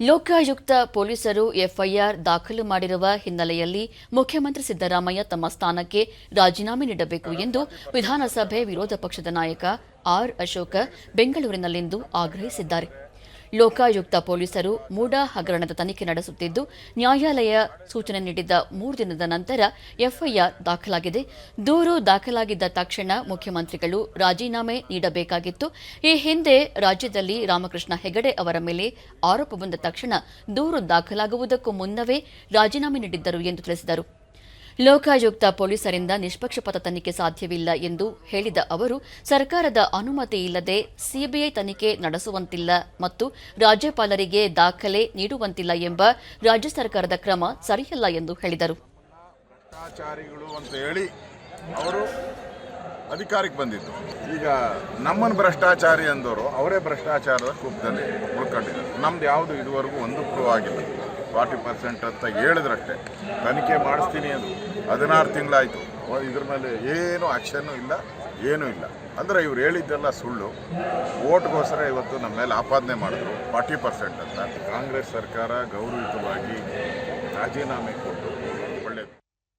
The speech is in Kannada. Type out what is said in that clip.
ಲೋಕಾಯುಕ್ತ ಪೊಲೀಸರು ಎಫ್ಐಆರ್ ದಾಖಲು ಮಾಡಿರುವ ಹಿನ್ನೆಲೆಯಲ್ಲಿ ಮುಖ್ಯಮಂತ್ರಿ ಸಿದ್ದರಾಮಯ್ಯ ತಮ್ಮ ಸ್ಥಾನಕ್ಕೆ ರಾಜೀನಾಮೆ ನೀಡಬೇಕು ಎಂದು ವಿಧಾನಸಭೆ ವಿರೋಧ ಪಕ್ಷದ ನಾಯಕ ಆರ್ ಅಶೋಕ ಬೆಂಗಳೂರಿನಲ್ಲಿಂದು ಆಗ್ರಹಿಸಿದ್ದಾರೆ. ಲೋಕಾಯುಕ್ತ ಪೊಲೀಸರು ಮೂಡಾ ಹಗರಣದ ತನಿಖೆ ನಡೆಸುತ್ತಿದ್ದು, ನ್ಯಾಯಾಲಯ ಸೂಚನೆ ನೀಡಿದ್ದ ಮೂರು ದಿನದ ನಂತರ ಎಫ್ಐಆರ್ ದಾಖಲಾಗಿದೆ. ದೂರು ದಾಖಲಾಗಿದ್ದ ತಕ್ಷಣ ಮುಖ್ಯಮಂತ್ರಿಗಳು ರಾಜೀನಾಮೆ ನೀಡಬೇಕಾಗಿತ್ತು. ಈ ಹಿಂದೆ ರಾಜ್ಯದಲ್ಲಿ ರಾಮಕೃಷ್ಣ ಹೆಗಡೆ ಅವರ ಮೇಲೆ ಆರೋಪ ಬಂದ ತಕ್ಷಣ ದೂರು ದಾಖಲಾಗುವುದಕ್ಕೂ ಮುನ್ನವೇ ರಾಜೀನಾಮೆ ನೀಡಿದ್ದರು ಎಂದು ತಿಳಿಸಿದರು. ಲೋಕಾಯುಕ್ತ ಪೊಲೀಸರಿಂದ ನಿಷ್ಪಕ್ಷಪಾತ ತನಿಖೆ ಸಾಧ್ಯವಿಲ್ಲ ಎಂದು ಹೇಳಿದ ಅವರು, ಸರ್ಕಾರದ ಅನುಮತಿ ಇಲ್ಲದೆ ಸಿಬಿಐ ತನಿಖೆ ನಡೆಸುವಂತಿಲ್ಲ ಮತ್ತು ರಾಜ್ಯಪಾಲರಿಗೆ ದಾಖಲೆ ನೀಡುವಂತಿಲ್ಲ ಎಂಬ ರಾಜ್ಯ ಸರ್ಕಾರದ ಕ್ರಮ ಸರಿಯಲ್ಲ ಎಂದು ಹೇಳಿದರು. ಅವರು ಅಧಿಕಾರಕ್ಕೆ ಬಂದಿದ್ದು. ಈಗ ನಮ್ಮನ್ನು ಭ್ರಷ್ಟಾಚಾರಿ ಅಂದವರು ಅವರೇ ಭ್ರಷ್ಟಾಚಾರದ ಕೂಪದಲ್ಲಿ ಉಳ್ಕೊಂಡಿದ್ದಾರೆ ನಮ್ದು ಯಾವುದು ಇದುವರೆಗೂ ಒಂದು ಪ್ರೂವ್ ಆಗಿಲ್ಲ. ಫಾರ್ಟಿ ಪರ್ಸೆಂಟ್ ಅಂತ ಹೇಳಿದ್ರಷ್ಟೇ. ತನಿಖೆ ಮಾಡಿಸ್ತೀನಿ ಅದು ಹದಿನಾರು ತಿಂಗಳಾಯಿತು. ಇದ್ರ ಮೇಲೆ ಏನು ಆ್ಯಕ್ಷನ್ನು ಇಲ್ಲ, ಏನೂ ಇಲ್ಲ. ಅಂದರೆ ಇವ್ರು ಹೇಳಿದ್ದೆಲ್ಲ ಸುಳ್ಳು. ಓಟ್ಗೋಸ್ಕರ ಇವತ್ತು ನಮ್ಮ ಮೇಲೆ ಆಪಾದನೆ ಮಾಡಿದ್ರು. ಫಾರ್ಟಿ ಪರ್ಸೆಂಟ್ ಅಂತ. ಕಾಂಗ್ರೆಸ್ ಸರ್ಕಾರ ಗೌರವಯುತವಾಗಿ ರಾಜೀನಾಮೆ ಕೊಟ್ಟು